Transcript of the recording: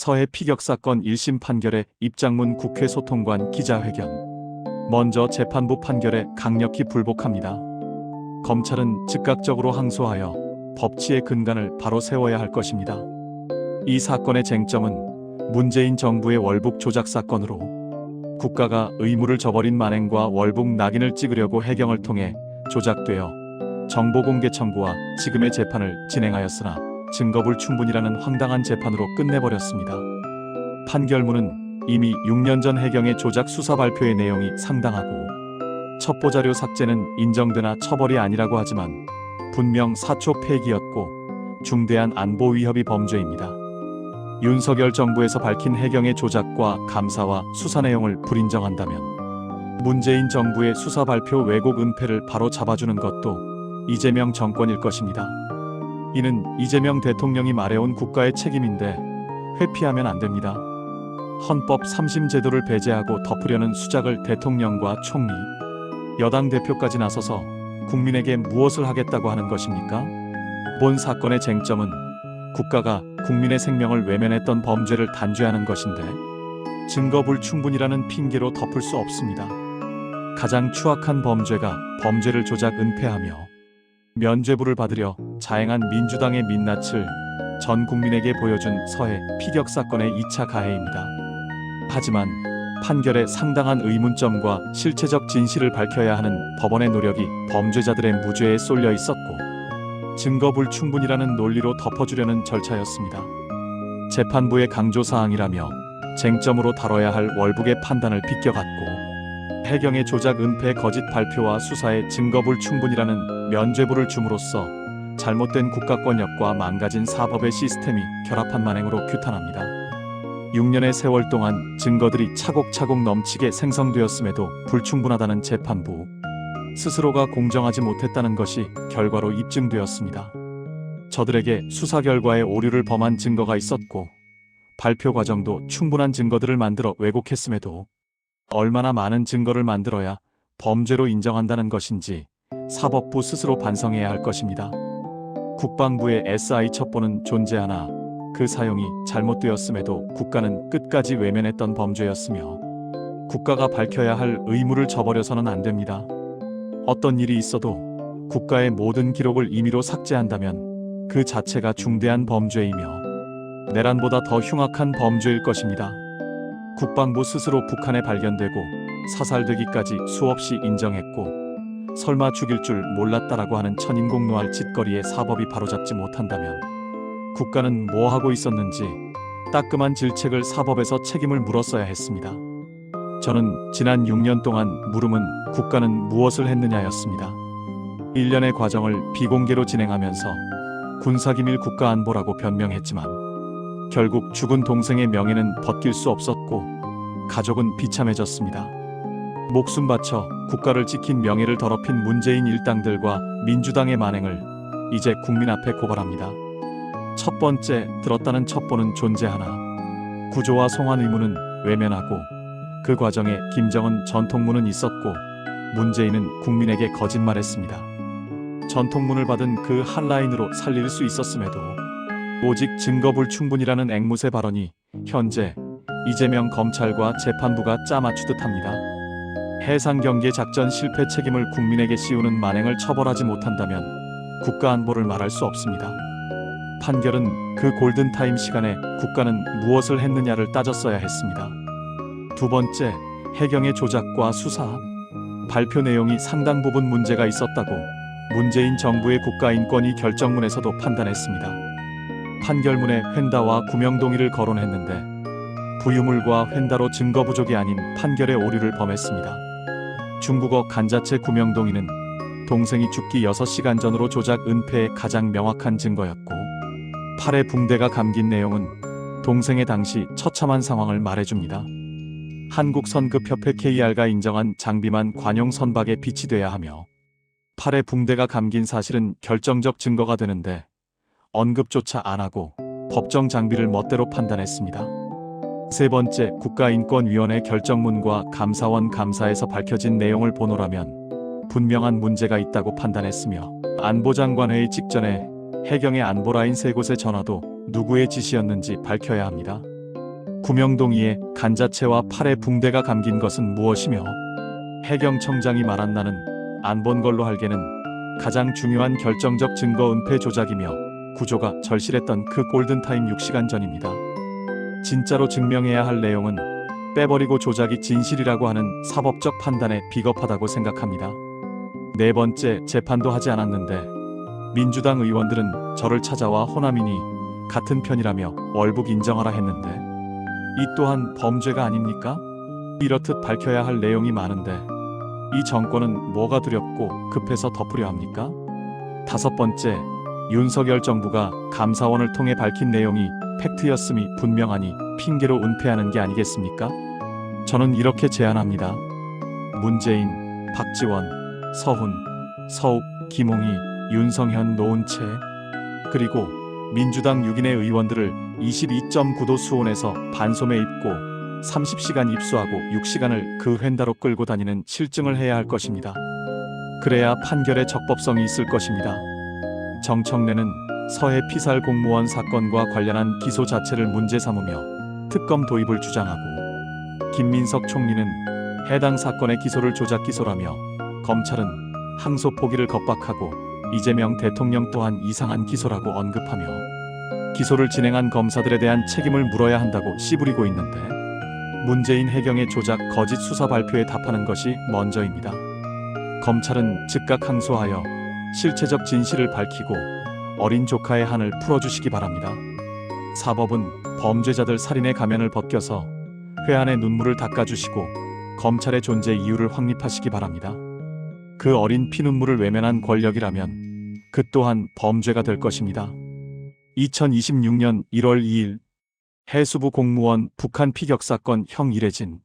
서해 피격 사건 1심 판결의 입장문 국회 소통관 기자회견. 먼저 재판부 판결에 강력히 불복합니다. 검찰은 즉각적으로 항소하여 법치의 근간을 바로 세워야 할 것입니다. 이 사건의 쟁점은 문재인 정부의 월북 조작 사건으로 국가가 의무를 저버린 만행과 월북 낙인을 찍으려고 해경을 통해 조작되어 정보 공개 청구와 지금의 재판을 진행하였으나 증거불 충분이라는 황당한 재판으로 끝내버렸습니다. 판결문은 이미 6년 전 해경의 조작 수사 발표의 내용이 상당하고 첩보 자료 삭제는 인정되나 처벌이 아니라고 하지만 분명 사초 폐기였고 중대한 안보 위협이 범죄입니다. 윤석열 정부에서 밝힌 해경의 조작과 감사와 수사 내용을 불인정한다면 문재인 정부의 수사 발표 왜곡 은폐를 바로 잡아주는 것도 이재명 정권일 것입니다. 이는 이재명 대통령이 말해온 국가의 책임인데 회피하면 안 됩니다. 헌법 3심 제도를 배제하고 덮으려는 수작을 대통령과 총리, 여당 대표까지 나서서 국민에게 무엇을 하겠다고 하는 것입니까? 본 사건의 쟁점은 국가가 국민의 생명을 외면했던 범죄를 단죄하는 것인데 증거불충분이라는 핑계로 덮을 수 없습니다. 가장 추악한 범죄가 범죄를 조작 은폐하며 면죄부를 받으려 자행한 민주당의 민낯을 전 국민에게 보여준 서해 피격 사건의 2차 가해입니다. 하지만 판결에 상당한 의문점과 실체적 진실을 밝혀야 하는 법원의 노력이 범죄자들의 무죄에 쏠려 있었고 증거 불충분이라는 논리로 덮어주려는 절차였습니다. 재판부의 강조 사항이라며 쟁점으로 다뤄야 할 월북의 판단을 비껴갔고 해경의 조작 은폐 거짓 발표와 수사의 증거 불충분이라는 면죄부를 줌으로써 잘못된 국가권력과 망가진 사법의 시스템이 결합한 만행으로 규탄합니다. 6년의 세월 동안 증거들이 차곡차곡 넘치게 생성되었음에도 불충분하다는 재판부 스스로가 공정하지 못했다는 것이 결과로 입증되었습니다. 저들에게 수사 결과에 오류를 범한 증거가 있었고 발표 과정도 충분한 증거들을 만들어 왜곡했음에도 얼마나 많은 증거를 만들어야 범죄로 인정한다는 것인지 사법부 스스로 반성해야 할 것입니다. 국방부의 SI 첩보는 존재하나 그 사용이 잘못되었음에도 국가는 끝까지 외면했던 범죄였으며 국가가 밝혀야 할 의무를 저버려서는 안 됩니다. 어떤 일이 있어도 국가의 모든 기록을 임의로 삭제한다면 그 자체가 중대한 범죄이며 내란보다 더 흉악한 범죄일 것입니다. 국방부 스스로 북한에 발견되고 사살되기까지 수없이 인정했고 설마 죽일 줄 몰랐다라고 하는 천인공노할 짓거리에 사법이 바로잡지 못한다면 국가는 뭐 하고 있었는지 따끔한 질책을 사법에서 책임을 물었어야 했습니다. 저는 지난 6년 동안 물음은 국가는 무엇을 했느냐였습니다. 일련의 과정을 비공개로 진행하면서 군사기밀 국가안보라고 변명했지만 결국 죽은 동생의 명예는 벗길 수 없었고 가족은 비참해졌습니다. 목숨 바쳐 국가를 지킨 명예를 더럽힌 문재인 일당들과 민주당의 만행을 이제 국민 앞에 고발합니다. 첫 번째 들었다는 첩보는 존재하나 구조와 송환 의무는 외면하고 그 과정에 김정은 전통문은 있었고 문재인은 국민에게 거짓말했습니다. 전통문을 받은 그 한 라인으로 살릴 수 있었음에도 오직 증거불충분이라는 앵무새 발언이 현재 이재명 검찰과 재판부가 짜맞추듯 합니다. 해상 경계 작전 실패 책임을 국민에게 씌우는 만행을 처벌하지 못한다면 국가 안보를 말할 수 없습니다. 판결은 그 골든타임 시간에 국가는 무엇을 했느냐를 따졌어야 했습니다. 두 번째, 해경의 조작과 수사. 발표 내용이 상당 부분 문제가 있었다고 문재인 정부의 국가인권위 결정문에서도 판단했습니다. 판결문에 횡다와 구명동의를 거론했는데 부유물과 횡다로 증거 부족이 아닌 판결의 오류를 범했습니다. 중국어 간자체 구명동의는 동생이 죽기 6시간 전으로 조작 은폐의 가장 명확한 증거였고 팔에 붕대가 감긴 내용은 동생의 당시 처참한 상황을 말해줍니다. 한국 선급협회 KR가 인정한 장비만 관용 선박에 비치돼야 하며 팔에 붕대가 감긴 사실은 결정적 증거가 되는데 언급조차 안 하고 법정 장비를 멋대로 판단했습니다. 세 번째, 국가인권위원회 결정문과 감사원 감사에서 밝혀진 내용을 보노라면 분명한 문제가 있다고 판단했으며 안보장관 회의 직전에 해경의 안보라인 세 곳의 전화도 누구의 지시였는지 밝혀야 합니다. 구명동이에 간자체와 팔에 붕대가 감긴 것은 무엇이며 해경청장이 말한 나는 안 본 걸로 알게는 가장 중요한 결정적 증거 은폐 조작이며 구조가 절실했던 그 골든타임 6시간 전입니다. 진짜로 증명해야 할 내용은 빼버리고 조작이 진실이라고 하는 사법적 판단에 비겁하다고 생각합니다. 네 번째 재판도 하지 않았는데 민주당 의원들은 저를 찾아와 호남이니 같은 편이라며 월북 인정하라 했는데 이 또한 범죄가 아닙니까? 이렇듯 밝혀야 할 내용이 많은데 이 정권은 뭐가 두렵고 급해서 덮으려 합니까? 다섯 번째, 윤석열 정부가 감사원을 통해 밝힌 내용이 팩트였음이 분명하니 핑계로 은폐하는 게 아니겠습니까? 저는 이렇게 제안합니다. 문재인, 박지원, 서훈, 서욱, 김웅희, 윤성현, 노은채 그리고 민주당 6인의 의원들을 22.9도 수온에서 반소매 입고 30시간 입수하고 6시간을 그 횡다로 끌고 다니는 실증을 해야 할 것입니다. 그래야 판결의 적법성이 있을 것입니다. 정청래는 서해 피살 공무원 사건과 관련한 기소 자체를 문제 삼으며 특검 도입을 주장하고 김민석 총리는 해당 사건의 기소를 조작 기소라며 검찰은 항소 포기를 겁박하고 이재명 대통령 또한 이상한 기소라고 언급하며 기소를 진행한 검사들에 대한 책임을 물어야 한다고 씨부리고 있는데 문재인 해경의 조작 거짓 수사 발표에 답하는 것이 먼저입니다. 검찰은 즉각 항소하여 실체적 진실을 밝히고 어린 조카의 한을 풀어주시기 바랍니다. 사법은 범죄자들 살인의 가면을 벗겨서 회한의 눈물을 닦아주시고 검찰의 존재 이유를 확립하시기 바랍니다. 그 어린 피눈물을 외면한 권력이라면 그 또한 범죄가 될 것입니다. 2026년 1월 2일 해수부 공무원 북한 피격 사건 형 이래진